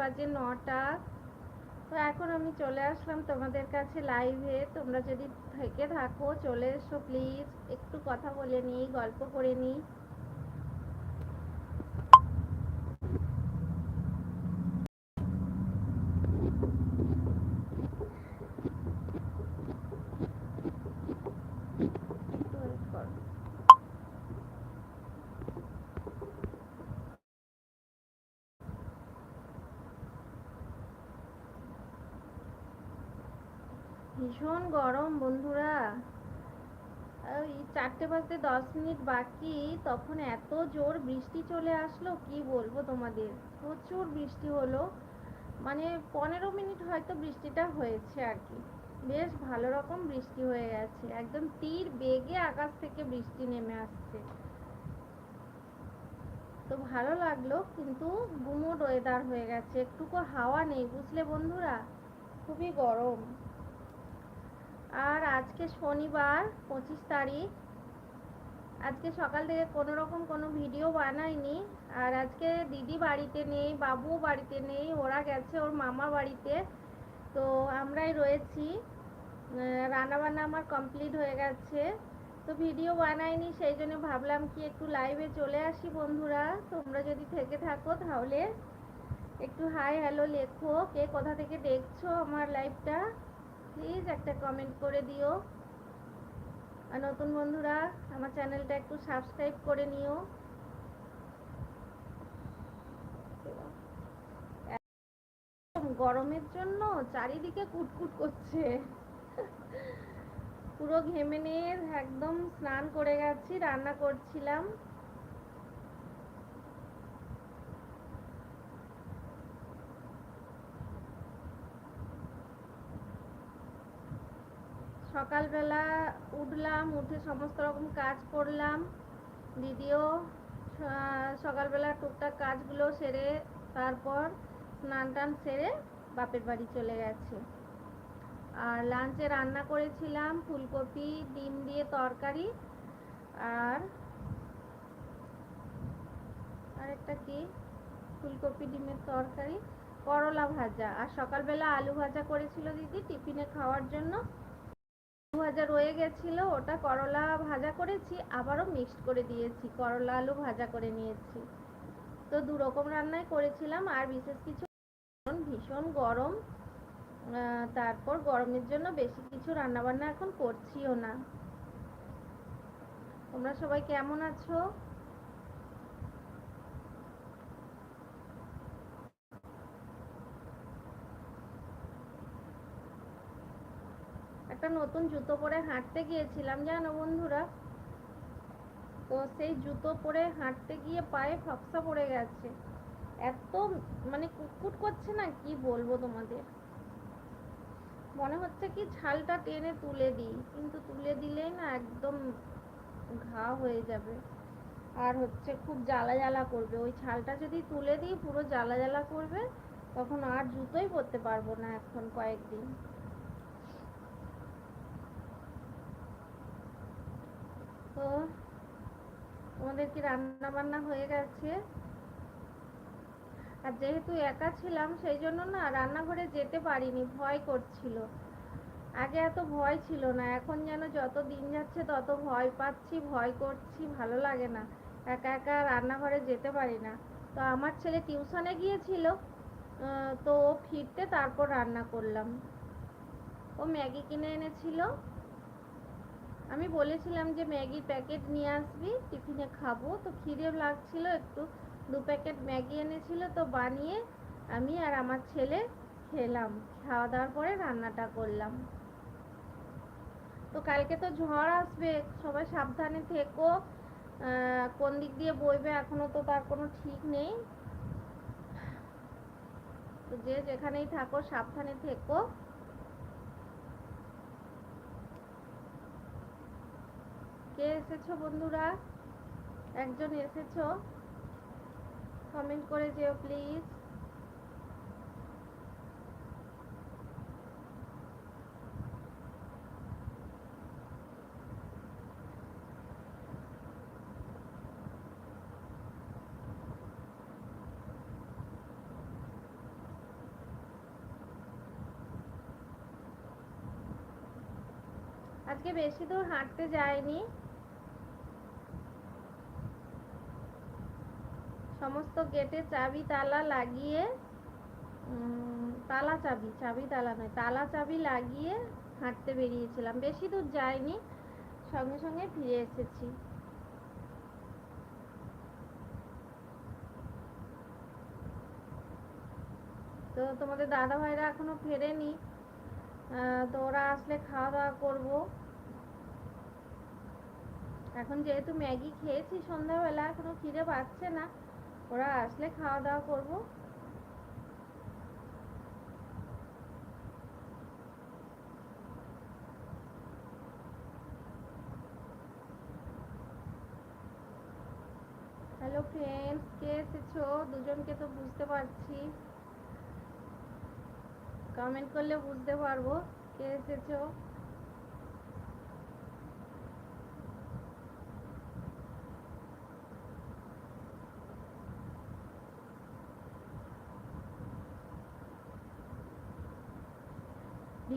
বাজে নটা। তো এখন আমি চলে আসলাম তোমাদের কাছে লাইভে তোমরা যদি থেকে থাকো, চলে এসো প্লিজ একটু কথা বলে নিই, গল্প করে নিই একটু wait করো। ভীষণ গরম বন্ধুরা। ওই চারটে বাজতে দশ মিনিট বাকি, তখন এত জোর বৃষ্টি চলে আসলো, কি বলব তোমাদের? প্রচুর বৃষ্টি হলো। মানে পনেরো মিনিট হয়তো বৃষ্টিটা হয়েছে আর কি। বেশ ভালো রকম বৃষ্টি হয়ে গেছে। একদম তীর বেগে আকাশ থেকে বৃষ্টি নেমে আসছে। তো ভালো লাগল, কিন্তু গুমোট ওয়েদার হয়ে গেছে। একটুকু হাওয়া নেই, বুঝলে বন্ধুরা? খুবই গরম। আর আজকে শনিবার, পঁচিশ তারিখ। আজকে সকাল থেকে কোনো রকম কোনো ভিডিও বানাইনি। আর আজকে দিদি বাড়িতে নেই বাবু বাড়িতে নেই, ওরা গেছে ওর মামা বাড়িতে। তো আমরাই রয়েছি। রান্না বান্না আমার কমপ্লিট হয়ে গেছে। তো ভিডিও বানাইনি, সেই জন্য ভাবলাম কি একটু লাইভে চলে আসি বন্ধুরা। তোমরা যদি থেকে থাকো তাহলে একটু হাই হ্যালো লেখো। কে কোথা থেকে দেখছ আমার লাইভটা প্লিজ একটা কমেন্ট করে দিও। আর নতুন বন্ধুরা, আমার চ্যানেলটা একটু সাবস্ক্রাইব করে নিও। গরমের জন্য চারিদিকে কুটকুট করছে। পুরো ঘেমে নিয়ে একদম স্নান করে গেছি, রান্না করছিলাম। সকালবেলা উঠলাম, উঠে সমস্ত রকম কাজ করলাম। দিদিও সকালবেলা টুকটাক কাজগুলো সেরে তারপর স্নান টান সেরে বাপের বাড়ি চলে গেছে। আর লাঞ্চে রান্না করেছিলাম, ফুলকপি, ডিম দিয়ে তরকারি আর আরেকটা কি? ফুলকপি, ডিমের তরকারি, করলা ভাজা। আর সকালবেলা আলু ভাজা করেছিল দিদি টিফিনে খাওয়ার জন্য। ভাজা রয়ে গেছিল, ওটা করলা ভাজা করেছি, আবারও মিক্সড করে দিয়েছি, করলা আলু ভাজা করে নিয়েছি। তো দু রকম রান্নাই করেছিলাম, আর বিশেষ কিছু ভীষণ গরম তারপর গরমের জন্য বেশি কিছু রান্নাবান্না এখন করছিও না। তোমরা সবাই কেমন আছো? একটা নতুন জুতো পরে হাঁটতে গিয়েছিলাম, জানো বন্ধুরা? তো সেই জুতো পরে হাঁটতে গিয়ে পায়ে ফক্সা পড়ে গেছে। এত মানে কুটকুট করছে না, কি বলব তোমাদের? মনে হচ্ছে কি ছালটা টেনে তুলে দিই, কিন্তু তুলে দিলেই না একদম ঘা হয়ে যাবে। আর হচ্ছে খুব জ্বালা জ্বালা করবে। ওই ছালটা যদি তুলে দিই, পুরো জ্বালা জ্বালা করবে, তখন আর জুতোই পরতে পারব না এখন কয়েকদিন। তো তোমাদের কি রান্না বান্না হয়ে গেছে? আর যেহেতু একা ছিলাম, সেই জন্য না রান্নাঘরে যেতে পারিনি, ভয় করছিল। আগে এত ভয় ছিল না, এখন যেন যত দিন যাচ্ছে তত ভয় পাচ্ছি, ভয় করছি, ভালো লাগে না। একা একা রান্নাঘরে যেতে পারি না। তো আমার ছেলে টিউশনে গিয়েছিল তো ও ফিরতে তারপর রান্না করলাম। ও ম্যাগি কিনে এনেছিল আমি বলেছিলাম যে, ম্যাগির প্যাকেট নিয়ে আসবি, টিফিনে খাব। তো খিদে লাগছিল, একটু দু প্যাকেট ম্যাগি এনেছিল তো বানিয়ে আমি আর আমার ছেলে খেলাম। খাওয়া দাওয়ার পরে রান্নাটা করলাম। তো কালকে তো ঝড় আসবে, সবাই সাবধানে থেকো। কোন দিক দিয়ে বইবে এখনও তো তার কোনো ঠিক নেই। যে যেখানেই থাকো, সাবধানে থেকো। কে এসেছ বন্ধুরা? একজন এসেছ? কমেন্ট করে যেও প্লিজ আজকে বেশি দূর হাঁটতে যাইনি। সমস্ত গেটে চাবি, তালা লাগিয়ে তালা চাবি চাবি, তালা নয়, তালা চাবি লাগিয়ে হাঁটতে বেরিয়েছিলাম। বেশি দূর যাইনি, সঙ্গে সঙ্গে ফিরে এসেছি। তো তোমাদের দাদা ভাইরা এখনও ফেরেনি তো ওরা আসলে খাওয়া দাওয়া করব। এখন যেহেতু ম্যাগি খেয়েছি সন্ধ্যাবেলা, এখনও খিদে পাচ্ছে না। ওরা আসলে খাওয়া দাওয়া করব। হ্যালো ফ্রেন্ডস কে এসেছ? দুজনকে তো বুঝতে পারছি। কমেন্ট করলে বুঝতে পারব। কে এসেছ?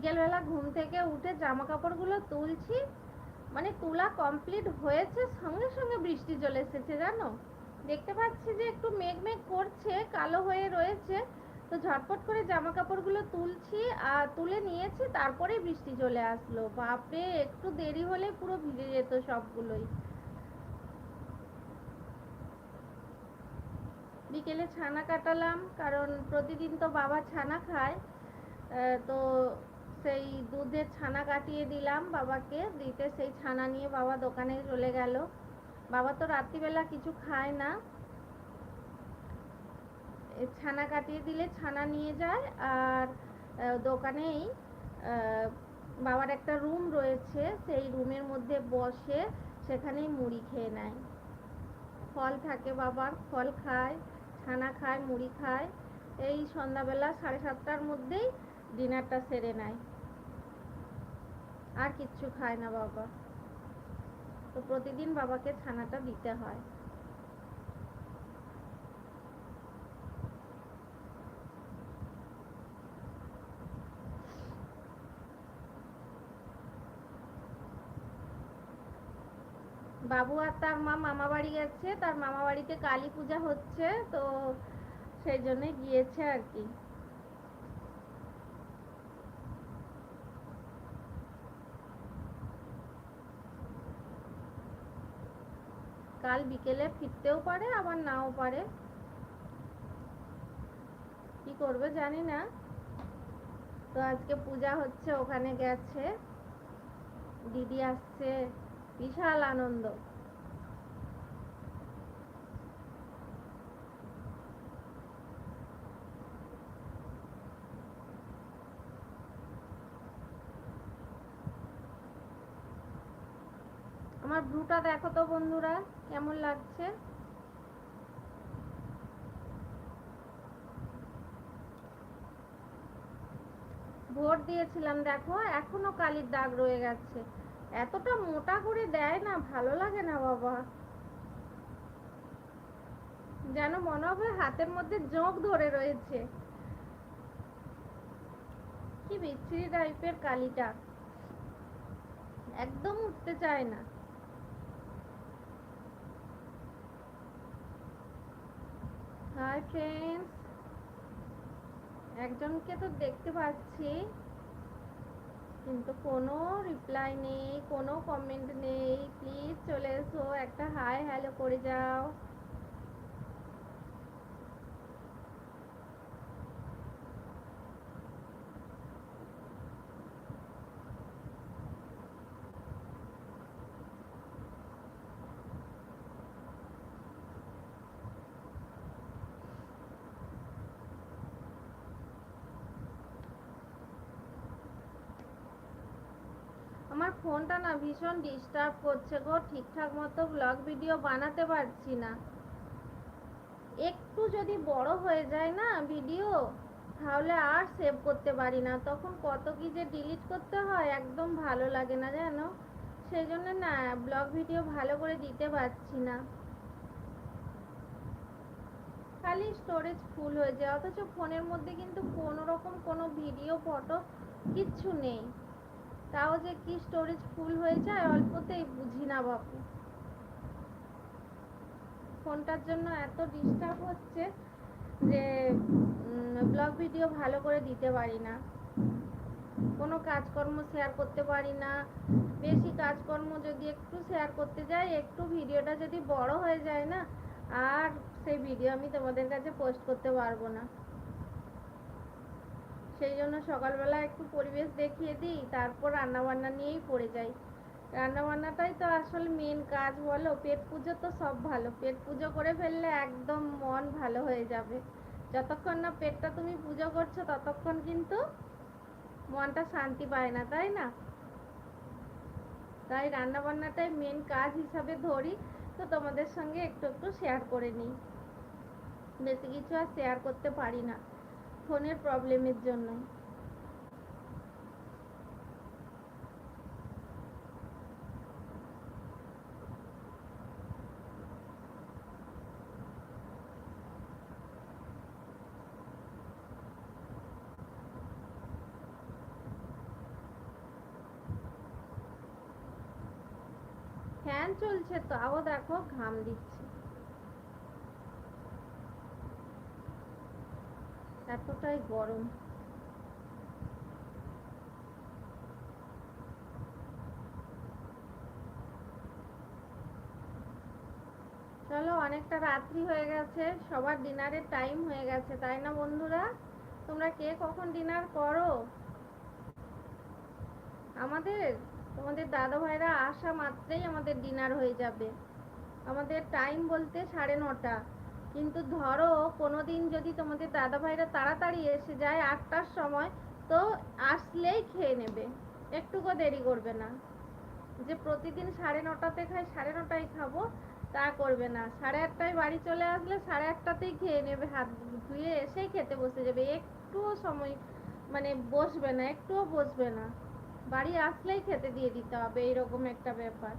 বিকেলবেলা ঘুম থেকে উঠে জামা কাপড়গুলো তুলছি। মানে তোলা কমপ্লিট হয়েছে, সঙ্গে সঙ্গে বৃষ্টি চলে এসেছে, জানো? দেখতে পাচ্ছি যে একটু মেঘ মেঘ করছে, কালো হয়ে রয়েছে। তো ঝটপট করে জামা কাপড়গুলো তুলছি আর তুলে নিয়েছি, তারপরে বৃষ্টি চলে আসলো। বাপরে, একটু দেরি হলে পুরো ভিজে যেত সবগুলোই। বিকেলে ছানা কাটালাম, কারণ প্রতিদিন তো বাবা ছানা খায়। তো সেই দুধের ছানা কাটিয়ে দিলাম বাবাকে। দিতে সেই ছানা নিয়ে বাবা দোকানে চলে গেল। বাবা তো রাত্রিবেলা কিছু খায় না। ছানা কাটিয়ে দিলে ছানা নিয়ে যায় আর দোকানেই বাবার একটা রুম রয়েছে। সেই রুমের মধ্যে বসে সেখানেই মুড়ি খেয়ে নেয়। ফল থাকে বাবার, ফল খায়, ছানা খায়, মুড়ি খায়। এই সন্ধ্যাবেলা সাড়ে সাতটার মধ্যেই ডিনারটা সেরে নেয়। আর কিচ্ছু খায় না বাবা। তো প্রতিদিন বাবাকে ছানাটা দিতে হয়। বাবু আর তার মা মামা বাড়ি গেছে, তার মামা বাড়িতে কালী পূজা হচ্ছে, তো সেই জন্য গিয়েছে আর কি। কাল বিকেলে ফিরতেও পারে, আবার নাও পারে। কি করবে জানি না। তো আজকে পূজা হচ্ছে, ওখানে গেছে। দিদি আসছে, বিশাল আনন্দ আমার ব্লুটা দেখো তো বন্ধুরা, কেমন লাগছে? ভোট দিয়েছিলাম, দেখো, এখনও কালির দাগ রয়ে গেছে। এতটা মোটা করে দেয় না, ভালো লাগে না বাবা। যেন মনে হবে হাতের মধ্যে জোঁক ধরে রয়েছে। কি বিচ্ছিরি টাইপের কালিটা। একদম উঠতে চায় না। হাই ফ্রেন্ডস একজনকে তো দেখতে পাচ্ছি, কিন্তু কোনো রিপ্লাই নেই, কোনো কমেন্ট নেই। প্লিজ চলে এসো, একটা হাই হ্যালো করে যাও। আমার ফোনটা না ভীষণ ডিস্টার্ব করছে গো, ঠিকঠাক মতো ব্লগ ভিডিও বানাতে পারছি না। একটু যদি বড় হয়ে যায় না ভিডিও তাহলে আর সেভ করতে পারি না। তখন কত কি যে ডিলিট করতে হয়, একদম ভালো লাগে না জানো? সেই জন্য না ব্লগ ভিডিও ভালো করে দিতে পারছি না। খালি স্টোরেজ ফুল হয়ে যায়, অথচ ফোনের মধ্যে কিন্তু কোনো রকম কোনো ভিডিও ফটো কিচ্ছু নেই। তাও যে কি স্টোরেজ ফুল হয়ে যায় অল্পতেই বুঝি না বাপু। ফোনটার জন্য এত ডিস্টার্ব হচ্ছে যে ব্লগ ভিডিও ভালো করে দিতে পারি না। কোনো কাজকর্ম শেয়ার করতে পারি না। বেশি কাজকর্ম যদি একটু শেয়ার করতে যাই, একটু ভিডিওটা যদি বড় হয়ে যায় না, আর সেই ভিডিও আমি তোমাদের কাছে পোস্ট করতে পারব না। সেই জন্য সকালবেলা একটু পরিবেশ দেখিয়ে দিই, তারপর রান্নাবান্না নিয়েই পড়ে যাই। রান্নাবান্নাটাই তো আসলে মেন কাজ বলো, পেট পুজো তো সব ভালো। পেট পুজো করে ফেললে একদম মন ভালো হয়ে যাবে। যতক্ষণ না পেটটা তুমি পুজো করছ, ততক্ষণ কিন্তু মনটা শান্তি পায় না, তাই না? তাই রান্নাবান্নাটাই মেন কাজ হিসাবে ধরি। তো তোমাদের সঙ্গে একটু একটু শেয়ার করে নিই। বেশি কিছু আর শেয়ার করতে পারি না। ফোনের প্রবলেমের জন্য। ফ্যান চলছে তাও দেখো ঘাম দিচ্ছে। এতটাই গরম। চলো, অনেকটা রাত্রি হয়ে গেছে। সবার ডিনারের টাইম হয়ে গেছে, তাই না বন্ধুরা? তোমরা কে কখন ডিনার করো? আমাদের? তোমাদের দাদা ভাইরা আসা মাত্রেই আমাদের ডিনার হয়ে যাবে। আমাদের টাইম বলতে সাড়ে নটা। কিন্তু ধরো কোনো দিন যদি তোমাদের দাদা ভাইরা তাড়াতাড়ি এসে যায় আটটার সময়, তো আসলেই খেয়ে নেবে। একটুকু দেরি করবে না। যে প্রতিদিন সাড়ে নটাতে খাই সাড়ে নটায় খাব, তা করবে না। সাড়ে আটটায় বাড়ি চলে আসলে সাড়ে আটটাতেই খেয়ে নেবে, হাত ধুয়ে এসেই খেতে বসে যাবে। একটুও সময় মানে বসবে না, একটুও বসবে না। বাড়ি আসলেই খেতে দিয়ে দিতে হবে, এইরকম একটা ব্যাপার।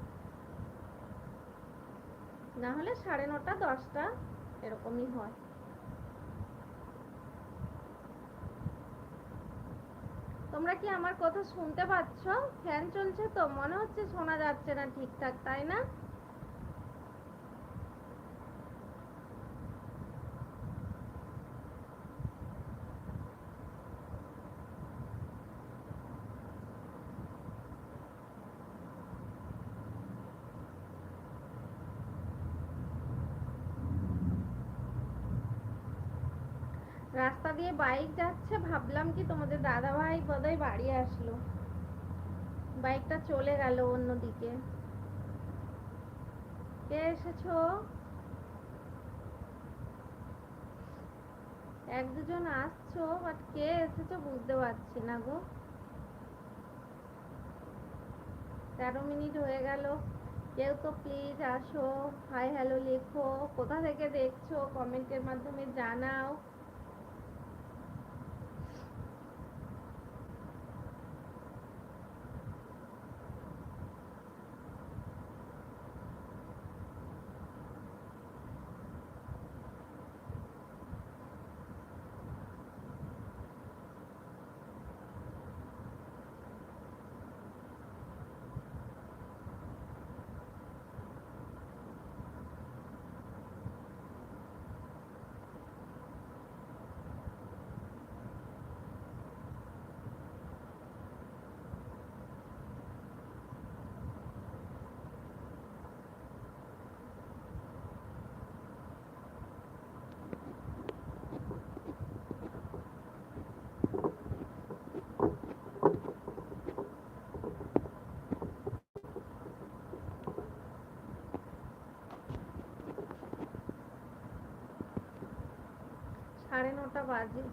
না হলে সাড়ে নটা, দশটা এরকমই হয়। তোমরা কি আমার কথা শুনতে পাচ্ছ? ফ্যান চলছে তো, মনে হচ্ছে শোনা যাচ্ছে না ঠিকঠাক, তাই না রাস্তা দিয়ে বাইক যাচ্ছে, ভাবলাম কি তোমাদের দাদা ভাই বোধহয় বাড়ি আসলো। বাইকটা চলে গেল অন্যদিকে। কে এসেছ? এক দুজন আসছো বাট কে এসেছ বুঝতে পারছি না গো। তেরো মিনিট হয়ে গেল। কেউ তো প্লিজ আসো। হাই হ্যালো লেখো। কোথা থেকে দেখছ? কমেন্টের মাধ্যমে জানাও সাড়ে নটা বাজে।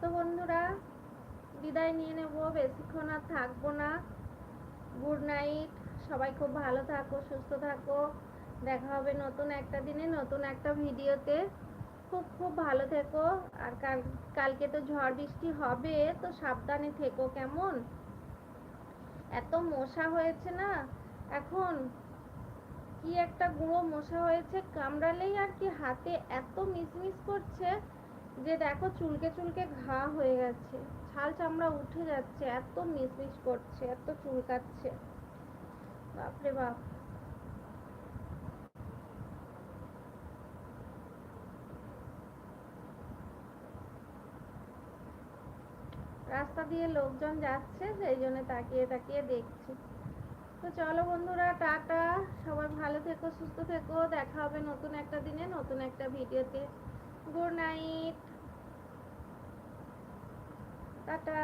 তো বন্ধুরা বিদায় নিয়ে নেব। বেশিক্ষণ আর থাকব না। গুড নাইট সবাই খুব ভালো থাকো, সুস্থ থাকো। দেখা হবে নতুন একটা দিনে, নতুন একটা ভিডিওতে। খুব খুব ভালো থেকো। আর কাল, কালকে তো ঝড় বৃষ্টি হবে, তো সাবধানে থেকো কেমন? এত মশা হয়েছে না? এখন কি একটা গুঁড়ো মশা হয়েছে, কামড়ালেই আর কি হাতে এত মিসমিস করছে যে দেখো চুলকে চুলকে ঘা হয়ে গেছে। ছাল চামড়া উঠে যাচ্ছে, এত মিসমিস করছে, এত চুলকাচ্ছে। বাপরে বাপ। রাস্তা দিয়ে লোকজন যাচ্ছে, সেই জন্য তাকিয়ে তাকিয়ে দেখছি। তো চলো বন্ধুরা, টাটা। সবাই ভালো থেকো, সুস্থ থেকো। দেখা হবে নতুন একটা দিনে, নতুন একটা ভিডিওতে। Good night. টাটা